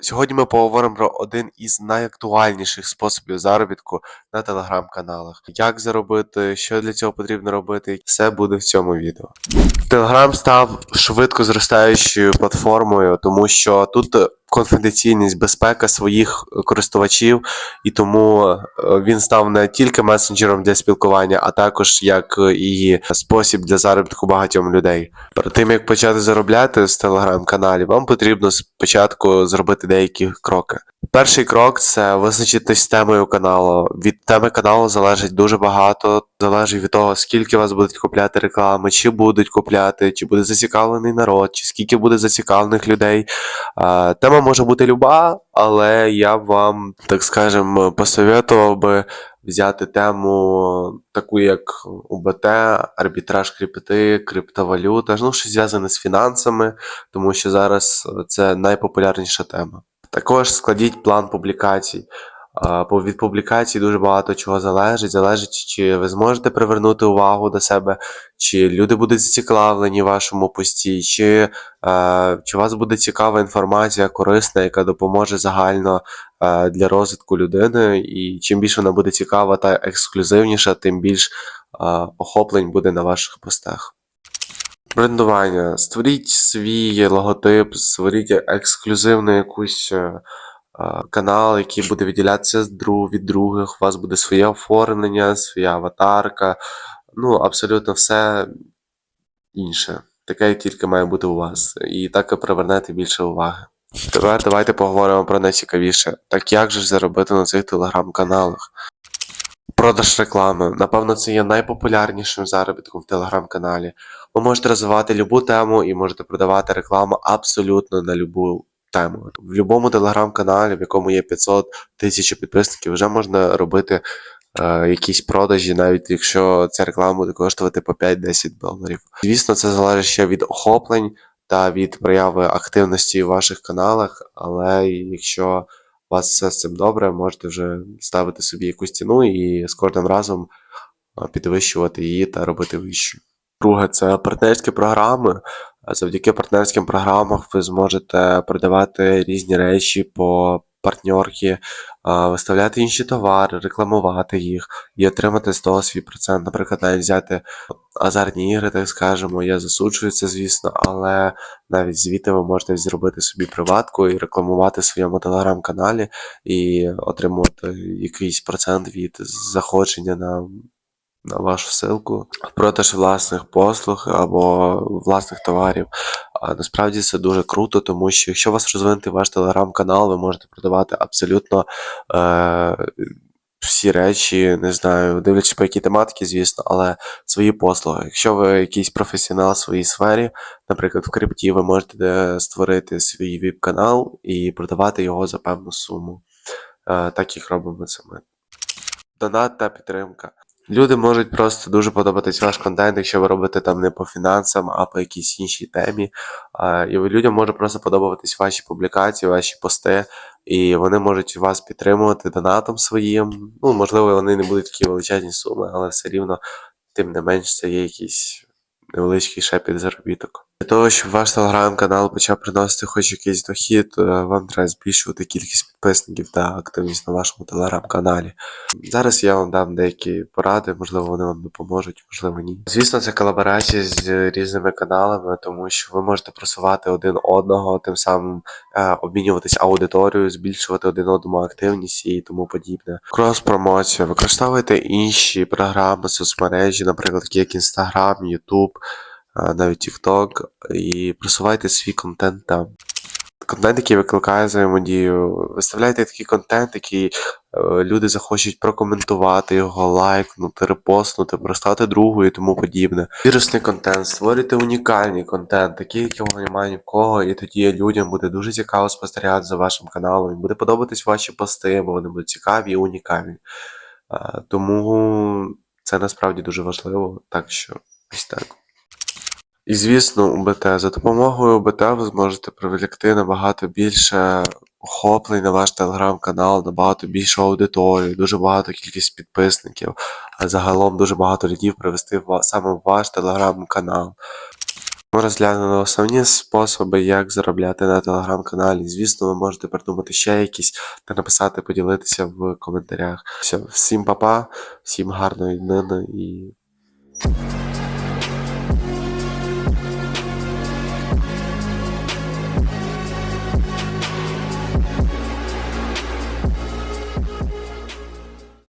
Сьогодні ми поговоримо про один із найактуальніших способів заробітку на телеграм-каналах. Як заробити, що для цього потрібно робити, все буде в цьому відео. Телеграм став швидко зростаючою платформою, тому що тут конфіденційність, безпека своїх користувачів, і тому е, він став не тільки месенджером для спілкування, а також як і спосіб для заробітку багатьом людей. Перед тим як почати заробляти з телеграм-каналів, вам потрібно спочатку зробити деякі кроки. Перший крок це визначитись з темою каналу. Від теми каналу залежить дуже багато. Залежить від того, скільки вас будуть купляти реклами, чи будуть купляти, чи буде зацікавлений народ, чи скільки буде зацікавлених людей. Тема може бути люба, але я б вам, так скажем, посоветував би взяти тему таку, як УБТ, арбітраж крипти, криптовалюта, ну щось зв'язане з фінансами, тому що зараз це найпопулярніша тема. Також складіть план публікацій. Від публікацій дуже багато чого залежить. Залежить, чи ви зможете привернути увагу до себе, чи люди будуть зацікавлені вашому пості, чи, е, чи вас буде цікава інформація, корисна, яка допоможе загально е, для розвитку людини. І чим більше вона буде цікава та ексклюзивніша, тим більш е, охоплень буде на ваших постах. Брендування. Створіть свій логотип, створіть ексклюзивну якусь. е, е, канал, який буде відділятися від других, у вас буде своє оформлення, своя аватарка, ну, абсолютно все інше. Таке тільки має бути у вас. І так ви привернете більше уваги. Тепер давайте поговоримо про найцікавіше. Так як же заробити на цих телеграм-каналах? Продаж реклами. Напевно, це є найпопулярнішим заробітком в телеграм-каналі. Ви можете розвивати любу тему і можете продавати рекламу абсолютно на любу тему. В будь-якому телеграм-каналі, в якому є 500 тисяч підписників, вже можна робити е, якісь продажі, навіть якщо ця реклама буде коштувати по 5-10 доларів. Звісно, це залежить ще від охоплень та від прояви активності в ваших каналах, але якщо у вас все з цим добре, можете вже ставити собі якусь ціну і з кожним разом е, підвищувати її та робити вищу. Друге, це партнерські програми. Завдяки партнерським програмам ви зможете продавати різні речі по партньорки, виставляти інші товари, рекламувати їх і отримати з того свій процент. Наприклад, навіть взяти азартні ігри, так скажемо, я засуджую це, звісно, але навіть звідти ви можете зробити собі приватку і рекламувати в своєму телеграм-каналі і отримувати якийсь процент від заходження на на вашу ссылку, продаж власних послуг або власних товарів. А насправді це дуже круто, тому що якщо у вас розвинутий ваш телеграм-канал, ви можете продавати абсолютно е, всі речі, не знаю, дивлячись по якій тематиці, звісно, але свої послуги. Якщо ви якийсь професіонал в своїй сфері, наприклад, в крипті, ви можете е, створити свій віп-канал і продавати його за певну суму. Е, так як робимо це ми. Донат та підтримка. Люди можуть просто дуже подобатись ваш контент, якщо ви робите там не по фінансам, а по якійсь іншій темі. І людям може просто подобатись ваші публікації, ваші пости, і вони можуть вас підтримувати донатом своїм. Ну, можливо, вони не будуть такі величезні суми, але все рівно, тим не менш, це є якийсь невеличкий шепіт заробіток. Для того, щоб ваш телеграм-канал почав приносити хоч якийсь дохід, е, вам треба збільшувати кількість підписників та активність на вашому телеграм-каналі. Зараз я вам дам деякі поради, можливо, вони вам допоможуть, можливо, ні. Звісно, це колаборація з різними каналами, тому що ви можете просувати один одного, тим самим е, обмінюватись аудиторією, збільшувати один одному активність і тому подібне. Крос-промоція. Використовуйте інші програми, соцмережі, наприклад, як Instagram, YouTube, навіть TikTok, і просувайте свій контент там. Контент, який викликає взаємодію. Виставляйте такий контент, який е, люди захочуть прокоментувати його, лайкнути, репостнути, простати другу і тому подібне. Вірусний контент, створюйте унікальний контент, такий, якого немає ні в кого, і тоді людям буде дуже цікаво спостерігати за вашим каналом. І буде подобатись ваші пости, бо вони будуть цікаві і унікальні. Е, Тому це насправді дуже важливо, так що ось так. І звісно, УБТ. За допомогою УБТ ви зможете привлекти набагато більше охоплень на ваш телеграм-канал, набагато більшу аудиторію, дуже багато кількість підписників, а загалом дуже багато людей привести в саме в ваш телеграм-канал. Ми розглянули основні способи, як заробляти на телеграм-каналі. Звісно, ви можете придумати ще якісь та написати, поділитися в коментарях. Все, всім па-па, всім гарної днини і